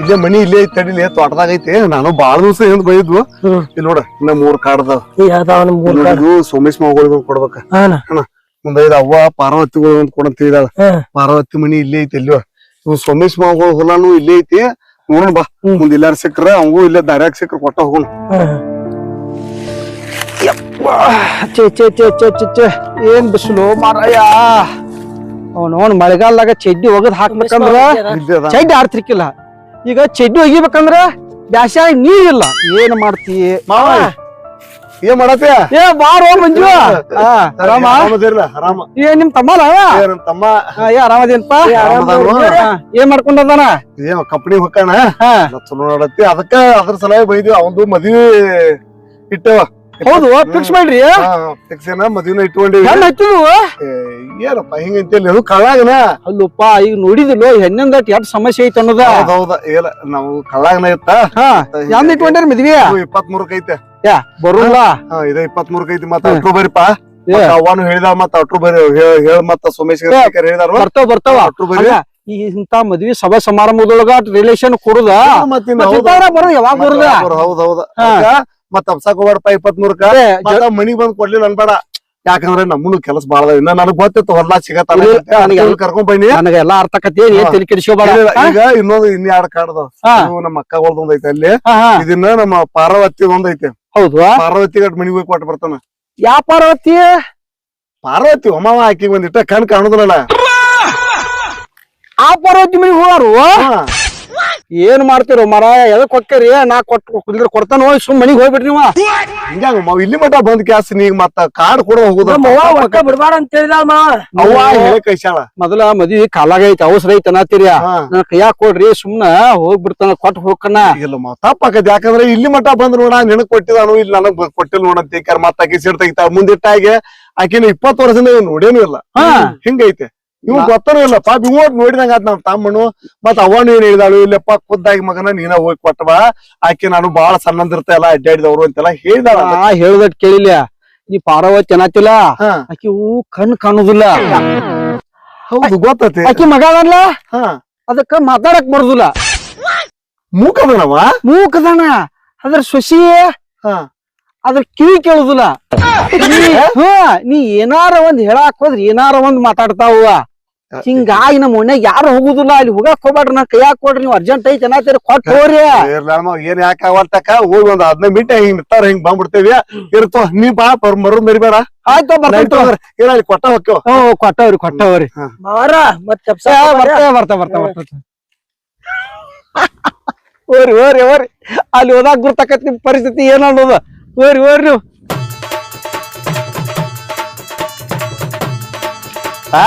ಇಲ್ಲೇ ಮನಿ ಇಲ್ಲೇ ಐತಿ ತಡಿಲಿ ತೋಟದಾಗ ಐತಿ. ನಾನು ಬಾಳ ದಿವಸ ಏನ್ ಬೈದ್ವು. ಇಲ್ಲಿ ನೋಡ ಇನ್ನ ಮೂರ್ ಕಾಡದಾವ ಇದು ಸೋಮೇಶ್ ಮಗಳಿಗೆ ಕೊಡ್ಬೇಕ. ಐದ್ ಅವ್ವ ಪಾರ್ವತಿಗಳು ಅಂತ ಕೊಡಂತ ಹೇಳಿದಾಳ. ಪಾರ್ವತಿ ಮನಿ ಇಲ್ಲೇ ಐತಿ ಇಲ್ವ ಇವ್ ಸೋಮೇಶ್ ಮಗಳ ಹೊಲಾನು ಇಲ್ಲೇ ಐತಿ. ನೋಡೋಣ ಬಾ. ಮುಂದ್ ಇಲ್ಲಾರ ಸಿಕ್ಕ್ರ ಅವಂಗೂ ಇಲ್ಲೇ ದಾರ್ಯಾಗ ಸಿಕ್ಕ್ರ ಕೊಟ್ಟ ಹೋಗೋಣ. ಚೇ ಚೇ ಚೇ ಚೇ ಚೆ ಚೆ ಏನ್ ಬಿಸಿಲು ಮಾರಾಯ? ಅವನವನ್ ಮಳೆಗಾಲದಾಗ ಚಡ್ಡಿ ಒಗದ್ ಹಾಕ್ಬೇಕಂದ್ರ ಚಡ್ಡಿ ಆಡ್ತಿರ್ಕಿಲ್ಲ ಈಗ ಚಡ್ಡಿ ಒಗಿಬೇಕಂದ್ರ ಬ್ಯಾಸ್ಯಾಗ ಇಲ್ಲ. ಏನ್ ಮಾಡ್ತಿ? ಮಾವ ಏನ್ ಮಾಡತ್ಯ ಏ ಬಾರೋ ಮಂಜು ಆರಾಮ ಆರಾಮ. ಏ ನಿಮ್ ತಮ್ಮಲ? ನಮ್ ತಮ್ಮ. ಏ ಆರಾಮದೇನಪ್ಪ? ಏನ್ ಮಾಡ್ಕೊಂಡದಾನ ಏ ಕಂಪನಿ ಹೊಕ್ಕಾನ? ಹಾ. ಚಲೋ ನೋಡತ್ತಿ. ಅದಕ್ಕ ಅದ್ರ ಸಲುವಾಗಿ ಬೈದ್ವಿ. ಅವಂದು ಮದ್ವಿ ಇಟ್ಟವ. ಹೌದು ಫಿಕ್ಸ್ ಮಾಡ್ರಿ. ಫಿಕ್ಸ್ ಏನ ಮದ್ವಿನ ಇಟ್ಕೊಂಡಿವಿ. ಹೆಣ್ಣು ಹಚ್ಚಿದ್ವು? ಏ, ಏನಪ್ಪ ಹಿಂಗಂತೇಳಿ ಅದು ಕಳ್ಳಾಗನ. ಅಲ್ಲಪ್ಪ ಈಗ ನೋಡಿದಿಲ್ಲೋ ಹೆಣ್ಣಿಂದ ಎಷ್ಟ್ ಸಮಸ್ಯೆ ಐತೆ ಅನ್ನೋದ? ಹೌದೌದ ಏನ ನಾವು ಕಳ್ಳಾಗನ ಇತ್ತ. ಹಾ ಇಟ್ಕೊಂಡಿರ ಇಟ್ಕೊಂಡ್ರಿ ಮದ್ವಿ? ಇಪ್ಪತ್ ಐತೆ. ಯಾ ಬರೋಲ್ಲ? ಹಾ ಇದ ಇಪ್ಪತ್ ಐತಿ ಮತ್ತ. ಅಟ್ರು ಏ. ಅವ್ವಾನು ಹೇಳಿದ ಮತ್ತ ಅಟ್ರು ಬರಿ ಹೇಳ್- ಹೇಳ್ ಮತ್ತ ಸೋಮೇಶ್. ಹೇಳಿದಾರು ಬರ್ತಾವ ಬರ್ತಾವ. ಅಟ್ರು ಬರಿ. ಅಲ್ಲ, ಈ ಇಂತ ಮದ್ವಿ ಸಭಾ ಸಮಾರಂಭದೊಳಗ ರಿಲೇಷನ್ ಕೊಡುದ? ಮತ್ತಿನ್ನ ಮತ್ತ್ ಹೌದು. ಇಂಥವ್ರಾಗ ಬರೋದು? ಯಾವಾಗ ಬರುದ? ಅವ್ರು ಹೌದ್ ಹೌದ. ಹಾ. ಮತ್ತ ಅಪ್ಸಾಕ್ ಹೋಗ್ಬೇಡಪ್ಪ ಇಪ್ಪತ್ ಮೂರಕ್ಕ ಮನಿಗ್ ಬಂದ್ ಕೊಡ್ಲಿಲ್ಲ ಅನ್ಬೇಡ ಯಾಕಂದ್ರೆ ನಮ್ಮನು ಕೆಲಸ ಬಾಳ ಇನ್ನ ನನಗ್ ಗೊತ್ತಿತ್ತು ಹೊರ್ಲಾ ಸಿಗತ್ತಲ್ಲ ಕರ್ಕೊಂಡ್ ಬನ್ನಿ. ನನಗೆ ಎಲ್ಲಾ ಅರ್ಥ ಕತೆ ಏನ್ ಹಾ. ತಲೆ ಈಗ ಇನ್ನೊಂದು ಇನ್ ಎರಡ್ ನಮ್ಮ ಅಕ್ಕ ಒಂದ್ ಐತೆ ಅಲ್ಲಿ. ಇದನ್ನ ನಮ್ಮ ಪಾರ್ವತಿ ಒಂದೈತೆ ಐತೆ. ಹೌದು ಪಾರ್ವತಿ ಗಟ್ ಮನಿಗ್ ಹೋಗಿ ಕೊಟ್ಟು ಬರ್ತಾನ. ಯಾ ಪಾರ್ವತಿ? ಪಾರ್ವತಿ ಒಮ್ಮವ ಆಕಿ ಬಂದಿಟ್ಟ ಕಣ್ ಕಾಣುದಿಲ್ಲ ಆ ಪಾರ್ವತಿ ಮನಿಗ್ ಹೋಗಾರು? ಏನ್ ಮಾಡ್ತಿರೋ ಮರ ಎದಕ್ ಹೊಕ್ಕರಿ? ನಾ ಕೊಟ್ಟು ಕೊಡ್ತಾನ ಕೊಡ್ತಾನೋ ಸುಮ್ ಮನಿಗ್ ಹೋಗ್ಬಿಡ್ರಿ ನೀವ. ಹಿಂಗ್ಯಾಂಗ ಮಾವ್ ಇಲ್ಲಿ ಮಟ ಬಂದ್ ಕ್ಯಾಸ್ ನೀ ಮತ್ತ ಕಾರ್ಡ್ ಕೊಡ ಹೋಗುದ ನಮ್ಮ ಅವ್ವ ಒಟ್ಟ ಬಿಡ್ಬಾರ ಅಂತ ಹೇಳಿದ ಅವ್ವ ಹೇಳಿ ಕೈಸಾಳ. ಮೊದಲ ಮದ್ವಿ ಕಾಲಾಗ ಐತಿ ಅವಸರ ಐತಿ ಅನ್ನತ್ತೀರಿ ಹಾ. ನನ್ ಕೈಯಾಗ ಕೊಡ್ರಿ ಸುಮ್ನ ಹೋಗ್ಬಿಡ್ತಾನ ಕೊಟ್ ಹೋಗ್ಕನ. ಇಲ್ಲ ಮಾವ್ ತಪ್ಪಾಕತಿ. ಯಾಕಂದ್ರೆ ಇಲ್ಲಿ ಮಟ ಬಂದ್ ನೋಡ ನಿನಗ್ ಕೊಟ್ಟಿದಾನು ಇಲ್ಲಿ ನನಗ್ ಬ- ಕೊಟ್ಟಿಲ್ಲ ನೋಡಂತ ಮತ್ತ ಆಕಿ ತೆಗಿತಾಳ. ಮುಂದಿಟ್ಟಾಗೆ ಆಕಿನ ಇಪ್ಪತ್ತು ವರ್ಷದಿಂದ ಇವ್ ನೋಡೇನು ಇಲ್ಲ. ಹಾ. ಹಿಂಗೈತೆ. ಇವ್ ಗೊತ್ತನೂ ಇಲ್ಲ ಪಾಪ ಇವ್ ನೋಡಿದಂಗ ಆತ್ ನಮ್ ತಮ್ಮನು. ಮತ್ ಅವನು ಏನ್ ಹೇಳಿದಾಳು ಇಲ್ಲಪ್ಪ ಖುದ್ದಾಗಿ ಮಗನ ನೀನ ಹೋಗಿ ಕೊಟ್ಟವ ಆಕೆ ನಾನು ಬಾಳ ಸಣ್ಣಂದಿರ್ತೆಲ್ಲ ಅಡ್ಡಾಡಿದವ್ರು ಅಂತೆಲ್ಲ ಹೇಳಿದಾಳ ಆ ಹೇಳ್ದಟ್ ಕೇಳಿಲ್ಲ. ನೀ ಪಾರ್ವತಿ ಅನ್ನತ್ತಿಲ್ಲ ಹಾ. ಆಕಿ ಹೂ ಕಣ್ ಕಾಣುದಿಲ್ಲ. ಹೌದು ಗೊತ್ತತಿ. ಆಕಿ ಮಗ ಅದಲ್ಲ? ಹಾ. ಅದಕ್ಕ ಮಾತಾಡಕ್ ಬರುದಿಲ್ಲ. ಮೂಕದನವ? ಮೂಕದಣ ಅದ್ರ ಸೊಸಿ ಹಾ. ಅದ್ರ ಕಿವಿ ಕೇಳುದಿಲ್ಲ. ನೀ ಏನಾರ ಒಂದ್ ಹೇಳಾಕ್ ಹೋದ್ರ ಏನಾರ ಒಂದ್ ಮಾತಾಡ್ತಾವ. ಹಿಂಗಾಗಿ ನಮ್ಮ ಮನ್ಯಾಗ ಯಾರು ಹೋಗುದಿಲ್ಲ ಅಲ್ಲಿ ಹೋಗಾಕ್ ಹೋಗ್ಬೇಡ್ರಿ ನಾ ಕೈಯಾಕ್ ಕೊಡ್ರಿ ನೀವು ಅರ್ಜೆಂಟ್ ಐತಿ ಅನ್ನತ್ತೀರಿ ಕೊಟ್ಟು ಹೋಗ್ರಿ. ಇರ್ಲಾರ್ಮ ಏನ್ ಯಾಕ ಅವಲ್ತಕ ಹೋಗಿ ಒಂದ್ ಹದಿನೈದು ಮಿನಿಟ್ ಹಿಂಗ್ ನಿಂತಾರ ಹಿಂಗ್ ಬಂದ್ಬಿಡ್ತೇವಿ. ಇರ್ತೋ ನೀ ಬಾ ಬರ್ ಮರು ಮರಿಬೇಡ ಆಯ್ತು ಏನ ಅಲ್ಲಿ ಕೊಟ್ಟ ಹೊಕ್ಕೇವ ಹ್ಞೂ ಕೊಟ್ಟವ್ರಿ ಕೊಟ್ಟವ್ರಿ. ಮಾವಾರ ಮತ್ ಏ, ಕೆಪ್ಸ ಬರ್ತಾ ಬರ್ತಾ ಬರ್ತಾ ಬರ್ತಾ. ಓರಿ ಓರಿ ಓರಿ ಅಲ್ಲಿ ಹೋದಾಗ ಗುರ್ತಕತ್ ನಿಮ್ ಪರಿಸ್ಥಿತಿ ಏನ್ ಅನ್ನೋದು. ಓರಿ ಓರಿ ನೀವು. ಆ?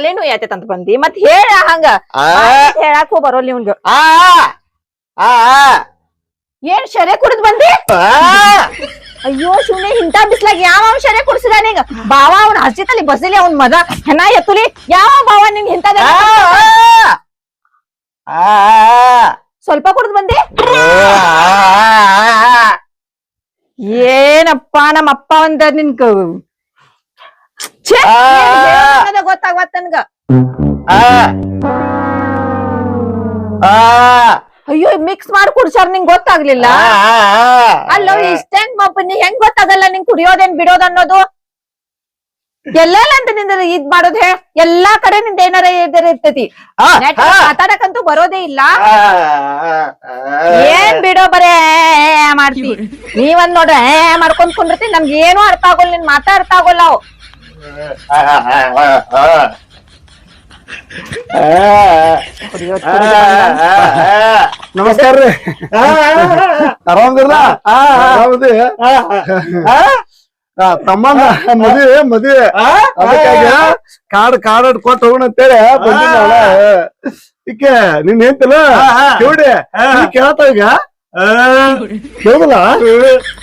ತಲೆನೂ ಯಾತೈತ್ ಅಂತ ಬಂದಿ. ಮತ್ ಹೇಳ ಹಂಗ. ಹೇಳಾಕು ಬರೋಲ್ ಆ. ಏನ್ ಶರೆ ಕುಡಿದ್ ಬಂದಿ? ಅಯ್ಯೋ ಸುಮ್ನೆ ಇಂತ ಬಿಸ್ಲಾಗ ಯಾವ ಶರೆ ಕುಡ್ಸಿದ ನಿಂಗ ಬಾವ ಅವ್ನ ಹಸಿ ತಲಿ ಬಸಲಿ ಅವ್ನ ಮದ. ಹೆಣ ಎತ್ತುಲಿ ಯಾವ ಬಾವ ನಿಂಗ್ ಇಂತದ ಸ್ವಲ್ಪ ಕುಡಿದ್ ಬಂದಿ? ಏನಪ್ಪ ನಮ್ಮ ಅಪ್ಪ ಒಂದ ನಿನ್ಗ. ಛೇ, ಗೊತ್ತಾಗ್ವತ್ ನನ್ಗ. ಅಯ್ಯೋ ಮಿಕ್ಸ್ ಮಾಡಿ ಕುಡ್ಸಾರ ನಿಂಗ್ ಗೊತ್ತಾಗ್ಲಿಲ್ಲ? ಅಲ್ಲೋ ಇಷ್ಟ ಹೆಂಗ್ ಮಪ್ಪ ನೀ ಹೆಂಗ್ ಗೊತ್ತಾಗಲ್ಲ ನಿಂಗ್ ಕುಡಿಯೋದೇನ್ ಬಿಡೋದ್ ಅನ್ನೋದು? ಎಲ್ಲೆಲ್ಲ ಅಂತ ನಿಂದ ಇದ್ ಮಾಡೋದ್ ಹೇ? ಎಲ್ಲಾ ಕಡೆ ನಿಂದ ಏನಾರ ಇದ್ರ ಇರ್ತೈತಿ. ಮಾತಾಡಕಂತೂ ಬರೋದೇ ಇಲ್ಲ. ಏನ್ ಬಿಡೋ ಬರೇ ಮಾಡ್ತಿ. ನೀವಂದ್ ನೋಡ್ರಿ ಮಾಡ್ಕೊಂಡ್ ಕುಂದಿರ್ತಿ ನಮ್ಗೆ ಏನು ಅರ್ಥ ಆಗೋಲ್ಲ ನಿನ್ ಮಾತಾ ಅರ್ಥ ಆಗೋಲ್ಲ ಅವು. ನಮಸ್ಕಾರ ರೀ ಆರಾಮದಿರ್ಲ ಆರಾಮದಿ ತಮ್ಮಂದ ಮದಿ ಮದಿ ಅದಕ್ಕಾಗಿ ಕಾಡ್ ಕಾಡ್ ಕೊಟ್ಟು ಹೋಗೋಣ ಅಂತೇಳಿ ಬಂದಿಲ್ಲ ಈಕೆ ನಿನ್ ಹೇಳ್ತಿಲ್ಲ ಕೇಳಿ ಕೇಳತ್ತ ಈಗ ಕೇಳಲ್ಲ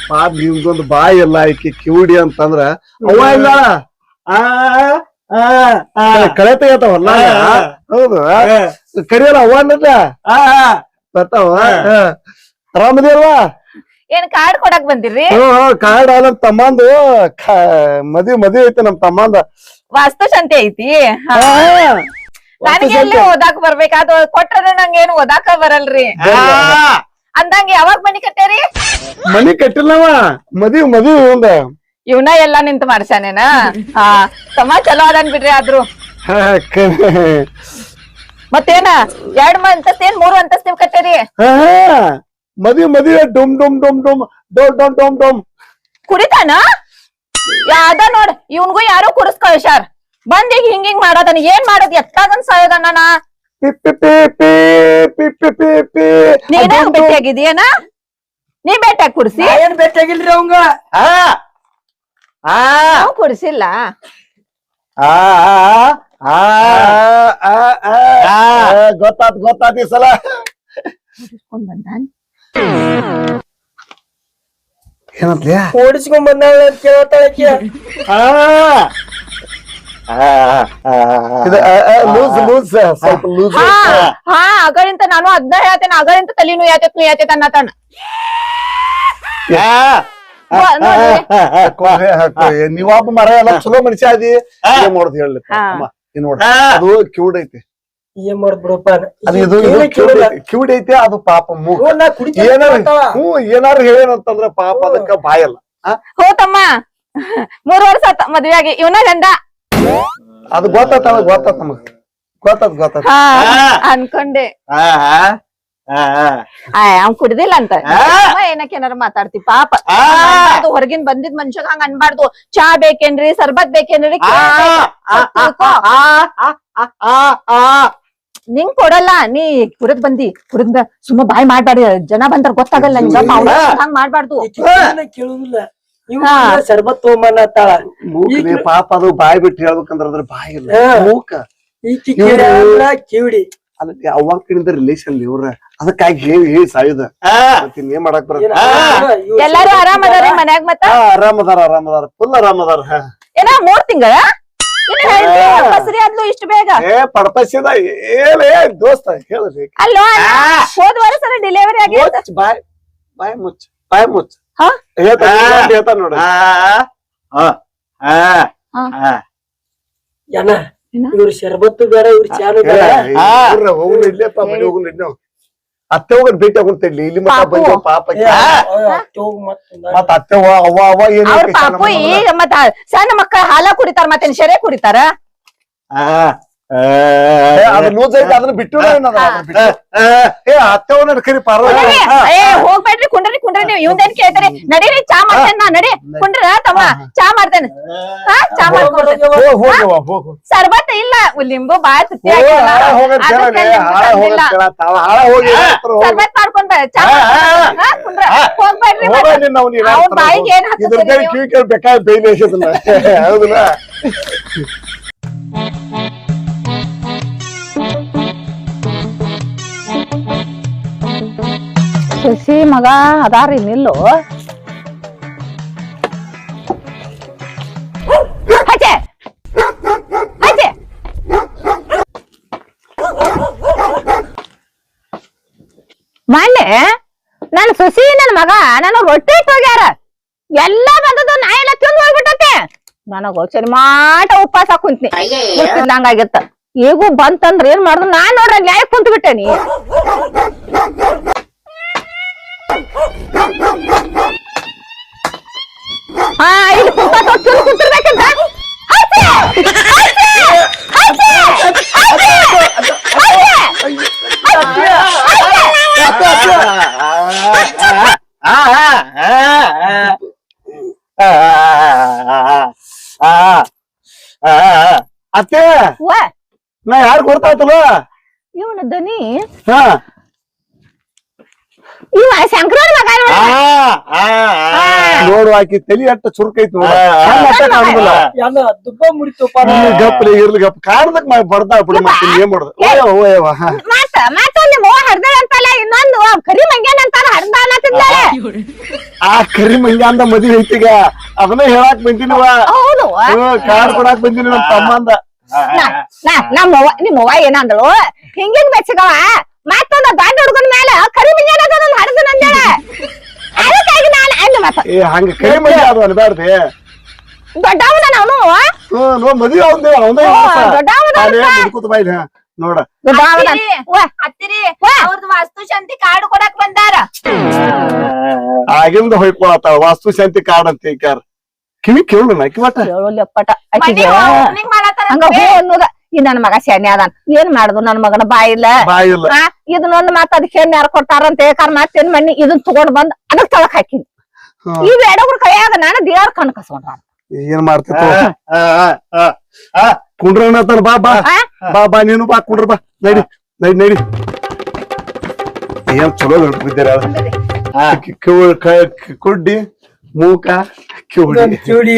ಪಾಪ ನಿಮ್ದೊಂದು ಬಾಯಿ ಇಲ್ಲ ಈಕೆ ಕಿವುಡಿ ಅಂತಂದ್ರ ಅವ್ವ ಇಲ್ಲ ಆ ಆ ಆ. ಕಳೆ ತೆಗತಾವಲ್ಲ ಹೌದು. ಕರಿಯಲ್ಲ ಅವ್ವ ಅನ್ನದ ಬರ್ತಾವ. ಆರಾಮದಿಲ್ವಾ ಏನ್ ಕಾರ್ಡ್ ಕೊಡಕ್ ಬಂದಿರ್ರಿ? ಕಾರ್ಡ್ ನಮ್ ತಮ್ಮಂದು. ಮದ್ವಿ ಮದ್ವಿ ಐತೆ ನಮ್ ತಮ್ಮಂದ. ವಾಸ್ತು ಶಾಂತಿ ಐತಿ? ಹಾ. ನನಗೆ ಎಲ್ಲಿ ಓದಾಕ್ ಬರ್ಬೇಕಾದ ಕೊಟ್ರೆ ನಂಗೇನು ಓದಾಕ ಬರಲ್ರಿ? ಅಂದಂಗ ಯಾವಾಗ ಮನಿ ಕಟ್ಟೇರಿ? ಮನಿ ಕಟ್ಟಿಲ್ಲವ. ಮದ್ವಿ ಮದ್ವಿ ಒಂದ. ಇವ್ನ ಎಲ್ಲಾ ನಿಂತ ಮಾಡ್ಸ್ಯಾನೇನ? ಹಾ ತಮ್ಮ ಚಲೋ ಅದನ್ ಬಿಡ್ರಿ ಆದ್ರು. ಮತ್ತೇನ? ಎರಡ್ ಅಂತಸ್ತೇನ್ ಮೂರು ಅಂತಸ್ತ ನೀವ್ ಕಟ್ಟೇರಿ ಮದಿ ಮದಿ ಡುಮ್ ಡುಮ್ ಡುಮ್ ಡುಮ್. ಡೊಮ್ ಡೊಮ್ ಡೊಮ್ ಡೊಮ್. ಕುಡಿತಾನ ಯಾದ ನೋಡ್ ಇವನ್ಗೂ ಯಾರೋ ಕುಡಿಸ್ ಕಳ್ಸ್ಯಾರ. ಬಂದ್ ಈಗ ಹಿಂಗ್ ಹಿಂಗ್ ಮಾಡೋದನ್. ಏನ್ ಮಾಡೋದ್? ಎತ್ತಾಗನ್ ಸಾಯೋದನ್ನ ನೀನ ಭೇಟಿಯಾಗಿದೀಯನ ನೀ ಭೇಟಿಯಾಗಿ ಕುಡ್ಸಿ ಏನ್ ಭೇಟಿಯಾಗಿಲ್ರಿ ಅವಂಗ? ಆ ಆ ನಾವು ಕೊಡಿಸಿಲ್ಲ ಆ ಆ ಗೊತ್ತಾತ್ ಗೊತ್ತಾತ್ ಈ ಸಲ ಕುಡ್ಸ್ಕೊಂಡ್ ಬಂದಾನ್. ಏನಂತ್ಲೆ ಓಡಿಸ್ಕೊಂಡ್ ಬಂದಾಳ ಅಂತ ಆ ಇದು ಲೂಸ್ ಲೂಸ್ ಸ್ವಲ್ಪ ಲೂಸ್ ಹಾ ಅಗಳಿಂತ ನಾನು ಅದ್ನ ಹೇಳ್ತೇನೆ ಅಗಳಿಂತ ತಲಿನು ಯಾತತ್ ಯಾತತ್ ಅನ್ನತಾನ ನೀವೊಬ್ಬ ಮರ ಎಲ್ಲ ಚಲೋ ಮನುಷ್ಯ ಅದಿ ಏನ್ ಮಾಡೋದು ಹೇಳಿ. ನೋಡ. ಅದು ಕ್ಯೂಡ್ ಐತಿ. ಏನ್ ಮಾಡೋದ್ ಬಿಡಪ್ಪ? ಅದು ಇದು ಕಿವುಡ್ ಐತಿ. ಅದು ಪಾಪ ಮೂಗ್ ಏನಾರ. ಹ್ಞೂ ಏನಾರು ಹೇಳೇನಂತಂದ್ರ ಪಾಪ ಅದಕ್ಕ ಬಾಯಲ್ಲ. ಹೋ? ತಮ್ಮ. ಮೂರ್ ವರ್ಷ ಆತ ಮದ್ವೆ ಆಗಿ ಇವನ ಗಂಡ. ಅದು ಗೊತ್ತಾತ ಗೊತ್ತಾತ ನಮಗ. ಗೊತ್ತಾತ್ ಗೊತ್ತಾತ. ಹಾ ಅನ್ಕೊಂಡೆ. ಆಯ್ ಅವ್ನ್ ಕುಡ್ದಿಲ್ಲ ಅಂತ. ಏನಕ್ಕೇನಾರ ಏನಕ್ಕೆ ಏನಾರ ಮಾತಾಡ್ತಿ? ಪಾಪ. ಅದು ಹೊರಗಿನ ಬಂದಿದ್ ಮನುಷ್ಯಗ ಹಂಗ ಅನ್ಬಾರ್ದು. ಚಾ ಬೇಕೇನ್ರಿ ಸರ್ಬತ್ ಬೇಕೇನ್ರಿ. ನಿಂಗ್ ಕೊಡಲ್ಲ ನೀ ಕುರದ್ ಬಂದಿ. ಕುರದ್ ಸುಮ್ಮ ಬಾಯ್ ಮಾಡ್ಬಾರ್ದು ಜನ ಬಂದ್ರ ಗೊತ್ತಾಗಲ್ಲ ನಿಂಗ. ಹಂಗ ಮಾಡ್ಬಾರ್ದು. ಕೇಳುದಿಲ್ಲ. ಸರ್ಬತ್ ಮೂಕ್ಲಿ ಪಾಪ ಅದು ಬಾಯ್ ಬಿಟ್ಟು ಹೇಳ್ಬೇಕಂದ್ರ ಅದ್ರ ಬಾಯಿ ಇಲ್ಲ. ಮೂಕ. ಕಿವಿಡಿ ಅಲ್ಲ ಅವಾಗ ತಿಳಿದ ರಿಲೇಷನ್ ಇವ್ರ ಅದಕ್ಕಾಗಿ ಹೇಳಿ ಹೇಳಿ ಸಾಯುದ. ಏನ್ ಮಾಡಕ್ ಬರ ಎಲ್ಲಾರು ಆರಾಮ ಅದಾರ ಮನ್ಯಾಗ ಮತ್ತ? ಆರಾಮ ಅದಾರ ಆರಾಮ ಅದಾರ ಫುಲ್ ಆರಾಮ ಅದಾರ. ಏನ ಮೂರ್ ತಿಂಗಳ? ಸರಿ ಆದ್ಲು ಇಷ್ಟ ಬೇಗ. ಏ ಪಡಪಸಿದ ಏನೇ ದೋಸ್ತ ಹೇಳ್ರಿ ಅಲ್ಲೋ ಹೋದ ವಾರ ಸರ ಡೆಲಿವರಿ ಆಗಿ ಬಾಯ್ ಬಾಯ್ ಮುಚ್ ಬಾಯ್ ಮುಚ್ಚ. ಹೇಳ್ತಾನ ನೋಡ. ಹಾ ಹಾ. ಹಾ ಏನ? ಇವ್ರ ಶರ್ಬತ್ತು ಬೇಡ ಇವ್ರ ಚಾಲು ಬೇಡ. ಅತ್ತೆ ಹೋಗಿ ಭೇಟಿ ಆಗುಂತ ಇಲ್ಲಿ? ಮತ್ತ ಅತ್ತೆ ಅವ್ವ ಅವ್ವ ಏನು ಪಾಪು ಈಗ ಮತ್ತ ಸಣ್ಣ ಮಕ್ಕಳ ಹಾಲ ಕುಡಿತಾರ ಮತ್ತೆ ಶರೇ ಕುಡಿತಾರ? ಆ ಏ ಏ ನೀವು. ಚಾ ನಾ ಚಾ ಮಾಡ್ತೇನೆ. ಹಾ ಚಾ ಸರ್ಬತ್ ಇಲ್ಲ. ಲಿಂಬು ಬಾಳ ತುಟ್ಟಿ ಸರ್ಬತ್ ಬಾಯಿಗೆ ಏನ್ ಹೌದಲ್ಲ Thank you. ಶಶಿ ಮಗ ಅದಾರಿ ನಿಲ್ಲು. ಮಂಡೆ ಹಚ್ಚೆ! ಮೊನ್ನೆ ನನ್ ಸೊಸಿ ನನ್ನ ಮಗ ನಾನು ರೊಟ್ಟಿ ತೋಗ್ಯಾರ ಎಲ್ಲ ಬಂದದ್ದು ನಾ ಎಲ್ಲ ತಿಂದು ಹೋಗ್ಬಿಟ್ಟತೆ. ನನಗ ಸರಿ ಮಾಟ ಉಪವಾಸ ಕುಂತ್ನಿ. ಗೊತ್ತಿಲ್ಲಂಗಾಗಿತ್ತ ಈಗೂ ಬಂತಂದ್ರ ಏನ್ ಮಾಡುದು? ನಾನ್ ನೋಡ್ರ ನ್ಯಾಯ ಕುಂತ ಬಿಟ್ಟೇನಿ ಅತ್ತೆ ನಾ ಯಾರು ಗೊತ್ತಾಯ್ತಲ್ಲ ಇವನ ದನಿ? ಹಾ. ಇವ ಶಂಕರನ್ ಮಗ ನೋಡು. ನೋಡು ಆಕಿ ತಲಿ ಅಟ್ಟ ಚುರುಕೈತಿ ನೋಡು. ಆ, ಆ. ಸಣ್ಣ ಅಟ್ಟ ಕಾಣುದಿಲ್ಲ ಎಲ್ಲ ದುಬ್ಬ ಮುರಿತಪ್ಪ ಇರ್ಲಿ ಗಪ್ಲಿ ಇರ್ಲಿ ಗಪ್ ಕಾಡ್ದಕ್ ಬರ್ತಾ ಬಿಡು ಮತ್ತೆ ಏನ್ ಮಾಡುದು? ಓಯವ್ವ ಓಯವ್ವ ಅಂತಲ್ಲ ಇನ್ನೊಂದು ಕರಿ ಮಂಗ್ಯಾನ ಅಂತಾನ ಆ ಕರಿ ಮಂಗ್ಯಾಂದ ಮದ್ವಿ ಐತಿಗ ಅದನ್ನ ಹೇಳಾಕ್ ಬಂದಿನವ ಹೌದು. ಕಾರ್ ಕೊಡಾಕ್ ಬಂದಿನಿ ನಮ್ ತಮ್ಮಂದ ನಾ- ನಾ- ಏನಂದಳು? ಹಿಂಗಿನ ಬೆಚ್ಚಗವ ಮತ್ತೊಂದು ದೊಡ್ಡ ಅದಕ್ಕಾಗಿ ನಾನು ಅಂದ ಮತ್ತ ಏ ಹಂಗ ಕರಿ ಅದು ದೊಡ್ಡವನ ಅವನು ಹ್ಮ್ ನೋ ಮದ್ವಿ ಅವಂದೇ ಅವಂದೇ ದೊಡ್ಡವನ ನೋಡ. ಅತ್ತಿರಿ ಅವ್ರದ್ದು ವಾಸ್ತು ಶಾಂತಿ ಕಾರ್ಡ್ ಕೊಡಕ್ ಬಂದಾರ. ಆಗಿಂದ ಹೊಯ್ಕೊಳತ್ತಾಳ ವಾಸ್ತು ಶಾಂತಿ ಕಾರ್ಡ್ ಅಂತ ಈಕಾರ ಕಿವಿ ಕೇಳು ಹೇಳೋಲ್ಲಪ್ಪಟ ಮನಿ ಆಕಿಗೆ opening ಹಂಗ ಹೋ ಅನ್ನೋದ ಈ ನನ್ ಮಗ ಶಾನೆ ಅದಾನ. ಏನ್ ಮಾಡುದು ನನ್ ಮಗನ ಬಾಯಿಲ್ಲ ಬಾಯಿ ಇಲ್ಲ. ಆ, ಇದನ್ನೊಂದ್ ಮಾತ್ ಅದಕ್ಕೆ ಏನ್ ಯಾರು ಕೊಡ್ತಾರಂತ ಹೇಳ್ಕಾರ ಮತ್ತೇನ್ ಮಣ್ಣಿ ಇದನ್ ತಗೊಂಡ್ ಬಂದ್ ಅದಕ್ ತಳಕ್ ಹಾಕಿನಿ. ಹ್ಮ್. ಈ ಬೇಡವ್ರ ಕೈಯಾಗ ನಾನು ದೇವ್ರ ಕಣ್ ಕಸ್ಕೊಂಡ್ರ ಏನ್ ಮಾಡ್ತಿತ್ತು ಕುಂಡ್ರಣ್ಣ ಆ ಬಾ ಬಾ? ಬಾ ಬಾ ನೀನು ಬಾ ಕುಂಡ್ರ ಬಾ. ನಡಿ ನಡಿ ನಡಿ. ಏನ್ ಚಲೋ ಹಿಡ್ಬಿದ್ದೀರ ಕುಡ್ಡಿ ಮೂಕ ಕಿವುಡಿ ಚೂಡಿ.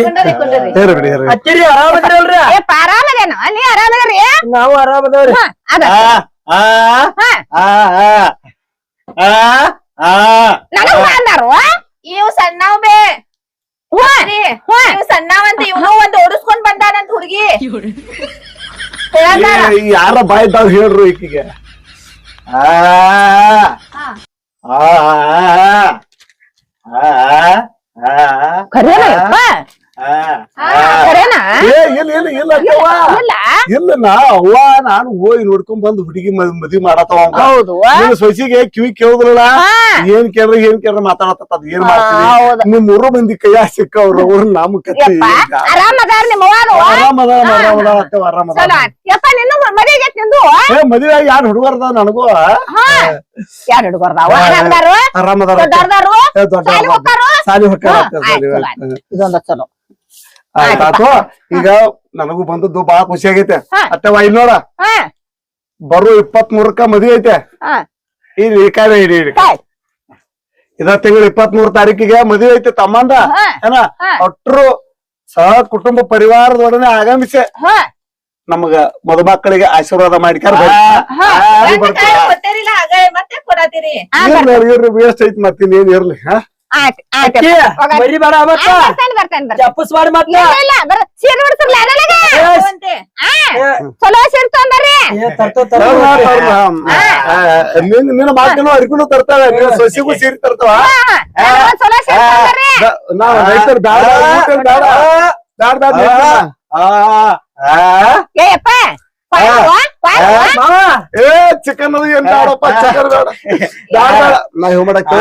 ಹೇರ ಬಿಡಿ ಹೇರ ಹತ್ತಿರಿ ಆರಾಮದಿರಲ್ರಿ ಏ ಆರಾಮದೇನ ನೀ ಆರಾಮದ್ರಿ ನಾವು ಆರಾಮದವ್ರಿ. ನನಗ್ ಬಂದಾರು ಇವ್ ಸಣ್ಣವ್ ಬೇ ಇವ್ ಸಣ್ಣವಂತ ಇವನು ಒಂದ್ ಓಡಿಸ್ಕೊಂಡ್ ಬಂದಾನಂತ ಹುಡುಗಿ. ಯಾರ ಬಾಯ್ದಾವ್ ಹೇಳ್ರು ಈಕಿಗೆ. ಖರೇನ ಯಪ್ಪ? ಖರೇನ? ಏ ಇಲ್ಲ ಇಲ್ಲ ಇಲ್ಲ ಅಕ್ಕವ್ವ. ಇಲ್ಲ ಇಲ್ಲ. ನಾ ಅವ್ವ ನಾನು ಹೋಗಿ ನೋಡ್ಕೊಂಡ್ ಬಂದು ಹುಡುಗಿ ಮದ್ವಿ ಮಾಡತ್ತವ ಹೌದು ನೀನು ಸೊಸಿಗೆ ಕಿವಿ ಕೇಳುದಿಲ್ಲ ಹಾ. ಏನ್ ಕೇಳ್ರಿ ಏನ್ ಕೇಳ್ರಿ ಮಾತಾಡತ್ತ ಅದ್ ಏನ್ ಮಾಡ್ತೀವಿ ಹೌದು. ನಿಮ್ ಮೂರು ಮಂದಿ ಕೈಯ ಸಿಕ್ಕವ್ರು ಅವ್ರು ನಮ್ ಕತ್ತಿ ಯಪ್ಪ ಆರಾಮದಾರ ನಿಮ್ಮ ಅವ್ವಾರು ಆರಾಮದ ಚಲೋ ಆತ್. ಯಪ್ಪ ನಿನ್ನ ಮದುವೆಗೆ ನಿಂದು? ಏ ಮದ್ವೆ ಯಾರು ಹುಡುಗರ್ದ ನನಗೂ? ಯಾರು ಹುಡುಗರ್ದಾವ ಆರಾಮದಾರು ದೊಡ್ಡದಾರು ದೊಡ್ಡ ಸಾಲಿ ಸಾಲಿ. ಇದೊಂದ ಚಲೋ ಆಯ್ತಾತು ಈಗ ನನಗೂ ಬಂದದ್ದು ಬಾಳ ಖುಷಿ ಆಗೈತೆ. ಅತ್ತವ ಇಲ್ಲಿ ನೋಡ. ಬರೋ ಇಪ್ಪತ್ ಮೂರಕ್ಕ ಮದ್ವೆ ಐತೆ. ಇಲ್ಲಿ ಈ ಕಾಯ್ದೆ ಇಡೀ. ಇದ ತಿಂಗಳ ಇಪ್ಪತ್ ಮೂರ್ ತಾರೀಕಿಗೆ ಮದ್ವೆ ಐತೆ ತಮ್ಮಂದ. ಏನ? ಅಟ್ರು ಸಹ ಕುಟುಂಬ ಪರಿವಾರದೊಡನೆ ಆಗಮಿಸಿ ನಮಗ ಮದುಮಕ್ಕಳಿಗೆ ಆಶೀರ್ವಾದ ಮಾಡಿಕೊಂಡು ವೇಸ್ಟ್ ಐತಿ ಮತ್ತಿನ್ ಏನ್ ಇರ್ಲಿ ಹಾ? ಆಯ್ತ್ ಆಯ್ತ್. ಅಕ್ಕಿ ಹೋಗ. ಮರಿ ಬೇಡ ಮತ್ತ ಆ, ಬರ್ತೇನೆ ಬರ್ತೇನೆ ಬರ್ತೇನೆ. ಮಾಡಿ ಮತ್ತ. ಇಲ್ಲ ಇಲ್ಲ ಬರ ಸೀರೆ ಬಿಡ್ತಿರ್ಲ ನನಗ? ಆ ಚಲೋ ಸೀರೆ ಏ ತರ್ತೋ ನಿನ್ನ ನಿನ್ನ ಮಾತನ್ನು ಅರಿಕೊಂಡು ತರ್ತಾಳೆ. ನಿನ್ನ ಸೊಸಿಗೂ ಸೇರಿ ತರ್ತಾವ. ಚಲೋ ಸೀರೆ ತೊಂದರಿ ನಾವ್ ರೈತರು ಬ್ಯಾಡ ಊಟದ್ ಬ್ಯಾಡ ಬ್ಯಾಡ ಬ್ಯಾಡ ನೀನ್ ಏ ಯಪ್ಪ ಪಾಯವ್ವ, ಪಾಯವ್ವ. ಏ ಚಿಕನ್ ಅದು ಏನ್ ಬೇಡಪ್ಪ ಚಿಕನ್ ಬೇಡ. ಬೇಡ ನಾ ಇವ್ ಮಾಡಕ್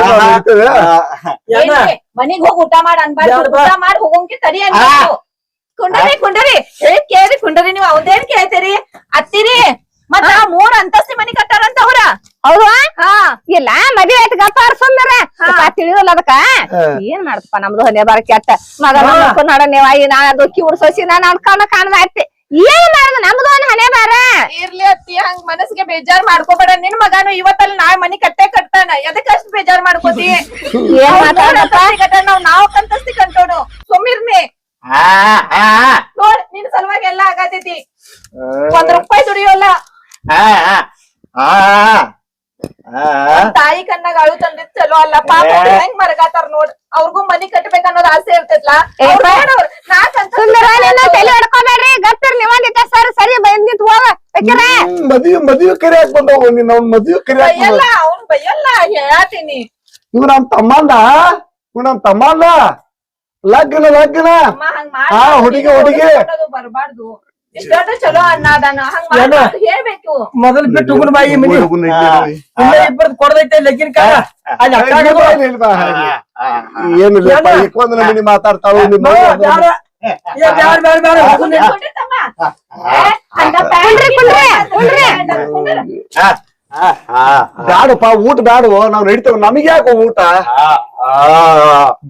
ಮನಿಗ್ ಹೋಗಿ ಊಟ ಮಾಡ್ ಅನ್ಬಾರ್ದು. ಊಟ ಮಾಡಿ ಹೋಗಂಗೆ ತಡಿ ಅನ್ಬಾರ್ದು ಕುಂಡರಿ ಕುಂಡರಿ. ಹೇಳಿ ಕೇಳ್ರಿ ಕುಂಡರಿ ನೀವು. ಅವ್ದೇನ್ ಕೇಳ್ತೀರಿ? ಅತ್ತಿರಿ. ಮತ್ತ ಮೂರ್ ಅಂತಸ್ತಿ ಮನಿ ಕಟ್ಟಾರಂತ ಅವ್ರ? ಹೌದಾ? ಹಾ ಇಲ್ಲ ಮದ್ವೆ ಆಯ್ತು ಗಪ್ಪ ಸುಂದರ ತಿಳಿದಲ್ಲ ಅದಕ್ಕ? ಏನ್ ಮಾಡ್ತಪ್ಪ ನಮ್ದು ಹೊನೆ ಬಾರ ಕೆಟ್ಟ. ಮಗ ನೋಡ್ಕೊಂಡ್ ನಡ ನೀವ ನಾ ಅದು ಕಿವುಡ್ ಸೊಸಿ ನಾನ್ ಅನ್ಕೊಂಡ ಕಾಣದಾಯ್ತಿ ಏನ್ ಮಾಡುದು ನಮ್ದು ಒಂದ್ ಹಣೆ ಬಾರ ಇರ್ಲಿ ಅತ್ತಿ ಹಂಗ್ ಮನಸ್ಸಿಗೆ ಬೇಜಾರ್ ಮಾಡ್ಕೋಬೇಡ. ನಿನ್ ಮಗನು ಇವತ್ತಲ್ಲಿ ನಾ ಮನಿ ಕಟ್ಟೆ ಕಟ್ತಾನ. ಎದಕ್ಕೆ ಅಷ್ಟು ಬೇಜಾರ್ ಮಾಡ್ಕೋತಿ? ನಾವ್ ನಾವ್ ಕಂತಸ್ತಿ ಕಂಟೋನು ಸುಮ್ಮಿರ್ನಿ ನೋಡ್ ನಿನ್ ಸಲುವಾಗಿ ಎಲ್ಲಾ ಆಗತೈತಿ. ಒಂದ್ ರೂಪಾಯಿ ದುಡಿಯೋಲ್ಲ. ತಾಯಿ ಕಣ್ಣಾಗ ಅಳು ತಂದಿದ್ ಚಲೋ ಅಲ್ಲ. ಪಾಪ ಹೆಂಗ್ ಮರಗಾತಾರ ನೋಡ್. ಅವ್ರಿಗೂ ಮನಿ ಕಟ್ಬೇಕ ಅನ್ನೋದ್ ಆಸೆ ಇರ್ತೈತ್ಲ? ಮದ್ವಿ ಬಂದವ ನೀನ್ ಅವ್ನ ಮದ್ವಿ ಕರಿಯಾಕ್ ಬೈಯಲ್ಲ ಅವ್ನ್ ಬೈಯಲ್ಲ ಹೇಳ್ತೀನಿ. ಇವ್ ನಮ್ ತಮ್ಮಂದ? ಇವ್ ನಮ್ ತಮ್ಮಂದ? ಲಗ್ನ ಲಗ್ನ. ಅಮ್ಮ ಹಂಗ್ ಹಾ, ಹುಡುಗಿ, ಹುಡುಗಿ. ಬರಬಾರ್ದು. ಇಷ್ಟೊಂದು ಚಲೋ ಅನ್ನದಾನ ಹಂಗ್ ಏನ? ಹೇಳ್ಬೇಕು. ಮೊದಲ್ ಬಿಟ್ಟು ಹುಗುನ್ ಬಾಯಿ ಮನಿ. ಇಲ್ಲ ಇಬ್ಬರದ್ ಕೊಡದೈತೆ ಲೆಕ್ಕಿನ ಕಾಲ. ಅಲ್ಲಿ ಅಕ್ಕ ಕುಂಡ್ರಿ. ಬ್ಯಾಡಪ್ಪ ಊಟ ಬ್ಯಾಡವೋ? ನಾವ್ ನಡಿತೇವ. ನಮಗೆ ಯಾಕೋ ಊಟ?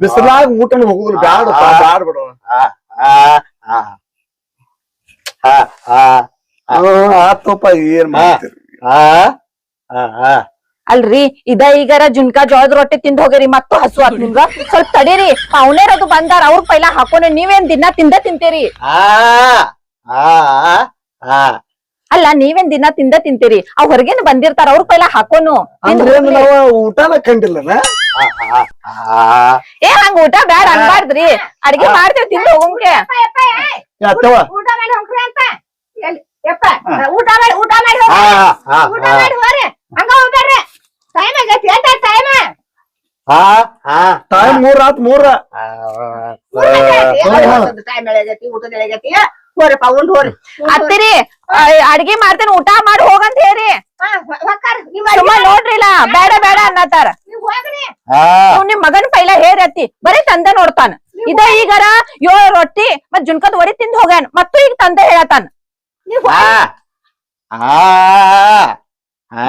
ಬಿಸಿಲಾಗ ಊಟ ಹೋಗುದಿಲ್ಲ. ಬ್ಯಾಡಪ್ಪ ಬ್ಯಾಡ ಬಿಡು ಆತಪ್ಪ ಏನ್ ಮಾಡ್ತೀರಿ? ಅಲ್ರಿ ಇದ ಈಗಾರ ಜುನ್ಕಾ ಜೋಳದ ರೊಟ್ಟಿ ತಿಂದ ಹೋಗಿರಿ ಮತ್ತು ಹಸು ಆತ್ ನಿಮ್ಗ. ಸ್ವಲ್ಪ ತಡೀರಿ ಅವನೇರದು ಬಂದಾರ ಅವ್ರ ಪೈಲ ಹಾಕೋಣ ನೀವೇನ್ ದಿನ ತಿಂದ ತಿಂತೀರಿ? ಅಲ್ಲ ನೀವೇನ್ ದಿನ ತಿಂದ ತಿಂತೀರಿ? ಅವ್ ಹೊರಗೇನು ಬಂದಿರ್ತಾರ ಅವ್ರ ಪೈಲ ಹಾಕೋನು. ಊಟನ ಕಂಡಿಲ್ಲ ಏ ಹಂಗ ಊಟ ಬ್ಯಾಡ ಅನ್ಬಾರ್ದ್ರಿ. ಅಡ್ಗೆ ಮಾಡ್ತೀವಿ ತಿಂದು ಹೋಗಂಗೆ ಯಾತವ ಊಟ ಮಾಡಿ ಊಟ ಮಾಡಿ ಊಟ ಮಾಡಿ ಹೋಗ್ರಿ. ಹಂಗ ಹೋಗ್ಬೇಡ್ರಿ. ಟೈಮ್ ಆಗೈತಿ ಎಷ್ಟ ಟೈಮ್ ಆ ಆ ಟೈಮ್ ಮೂರ್ ಆತ್ ಮೂರ. ಟೈಮ್ ಆಗೈತಿ. ಊಟದ ಆಗೈತಿ ಹೋರಪ್ಪ ಉಂಡ್ ಹೋರಿ ಅತ್ತಿರಿ ಅಡ್ಗೆ ಮಾಡ್ತೇನೆ ಊಟ ಮಾಡಿ ಹೋಗಂತ ಹೇಳಿ. ನೋಡ್ರಿಲ್ಲ ಬೇಡ ಬೇಡ ಅನ್ನತಾರ ನಿಮ್ ಮಗನ್ ಪೈಲ ಅತ್ತಿ. ಬರೀ ತಂದೆ ನೋಡ್ತಾನ. ಇದ ಈಗಾರ ಏಳು ರೊಟ್ಟಿ ಮತ್ ಜುನ್ಕದ್ ಒರಿ ತಿಂದ್ ಹೋಗ್ಯಾನ. ಮತ್ತು ಈಗ ತಂದೆ ಹೇಳತಾನ ಆ ಆ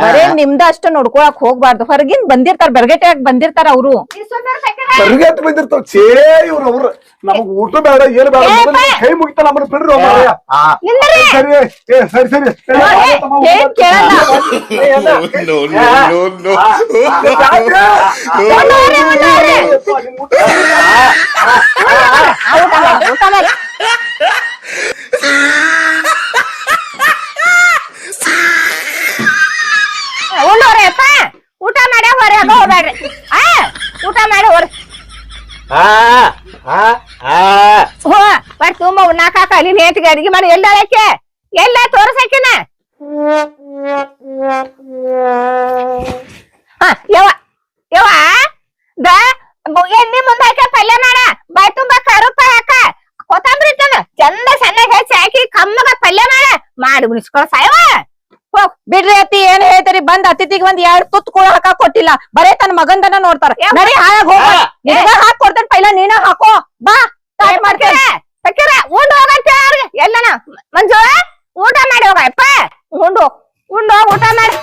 ಬರೇ ನಿಮ್ದ ಅಷ್ಟ ನೋಡ್ಕೊಳಕ್ ಹೋಗ್ಬಾರ್ದು ಹೊರಗಿನ್ ಬಂದಿರ್ತಾರ ಬೆರ್ಗೆಟ್ಯಾಗ ಬಂದಿರ್ತಾರ ಅವ್ರು ನೀವ್ ಸುಮ್ಮನೆ ಸಕ್ಕಿರ. ಬರ್ಗಟ್ ಬಂದಿರ್ತಾವ ಛೇ ಇವ್ರ ಅವ್ರ ನಮಗ್ ಊಟ ಬೇಡ ಏನ್ ಬೇಡ ಮೊದಲು ಕೈ ಮುಗಿತ ನಮ್ಮನ್ನ ಬಿಡ್ರಿ ಅವ್ರ ಮಾರಾಯ. ಸರಿ ಏ ಸರಿ ಸರಿ ಸರಿ, ಏ, ತಮ್ಮ ಏ, ಊಟ ಕೇಳಲ್ಲ. ಏ, ಅಣ್ಣ. no, no, no, no. ಯಾಕೆ? ಉಣ್ಣೋರಿ, ಉಣ್ಣೋರಿ. ನಿಮ್ ಊಟ ಆ, ಊಟ ಮಾಡಿ, ಊಟ ಮಾಡಿ. ಉಣ್ಣೋರಿ ಅಪ್ಪ ಊಟ ಮಾಡಿ ಹೋರಿ ಹಂಗ ಹೋಗ್ಬೇಡ್ರಿ ಆ ಊಟ ಮಾಡಿ ಹೋರಿ ಆ ಆ ಆ ಹೋ ಬಟ್ ತುಂಬ ಉಣ್ಣಾಕಾಕ ಅಲ್ಲಿ ನೇಟಿಗೆ ಅಡಿಗೆ ಮಾಡಿ ಎಲ್ಲಾಳಕ್ಕೆ ಎಲ್ಲ ತೋರ್ಸಕಿನ ಯವ ಯವ ದ ಎಣ್ಣೆ ಮುಂದೆ ಹಾಕಿ ಪಲ್ಯ ಮಾಡ. ಬಾಯ್ ತುಂಬ ಕರುಪ್ಪ ಹಾಕ. ಕೊತ್ತಂಬರಿ ತಂದ ಚಂದ ಸಣ್ಣಗೆ ಹೆಚ್ಚಿ ಹಾಕಿ ಕಮ್ಮಗ ಪಲ್ಯ ಮಾಡ. ಮಾಡಿ ಉಣಿಸ್ಕೊಳ ಸಾಯವ ಹೋಗ್ ಬಿಡ್ರಿ ಅತ್ತಿ ಏನ್ ಹೇಳ್ತೀರಿ? ಬಂದ್ ಅತಿಥಿಗೆ ಒಂದ್ ಎರಡ್ ತುತ್ತು ಕೂಡ ಹಾಕ ಕೊಟ್ಟಿಲ್ಲ. ಬರೇ ತನ್ನ ಮಗಂದನ ನೋಡ್ತಾರ. ನಡಿ ಹಾಳಾಗ್ ಹೋಗ. ಹಾಕ್ ಕೊಡ್ತೇನೆ ಪೈಲ ನೀನ ಹಾಕೋ. ಬಾ ಸ್ಟಾರ್ಟ್ ಸಕ್ಕರ ಸಕ್ಕಿರ ಉಂಡು ಹೋಗಂತ ಅವ್ರಿಗೆ ಎಲ್ಲನ ಮಂಜು ಊಟ ಮಾಡಿ ಹೋಗಪ್ಪ ಉಂಡು ಉಂಡು ಊಟ ಮಾಡಿ.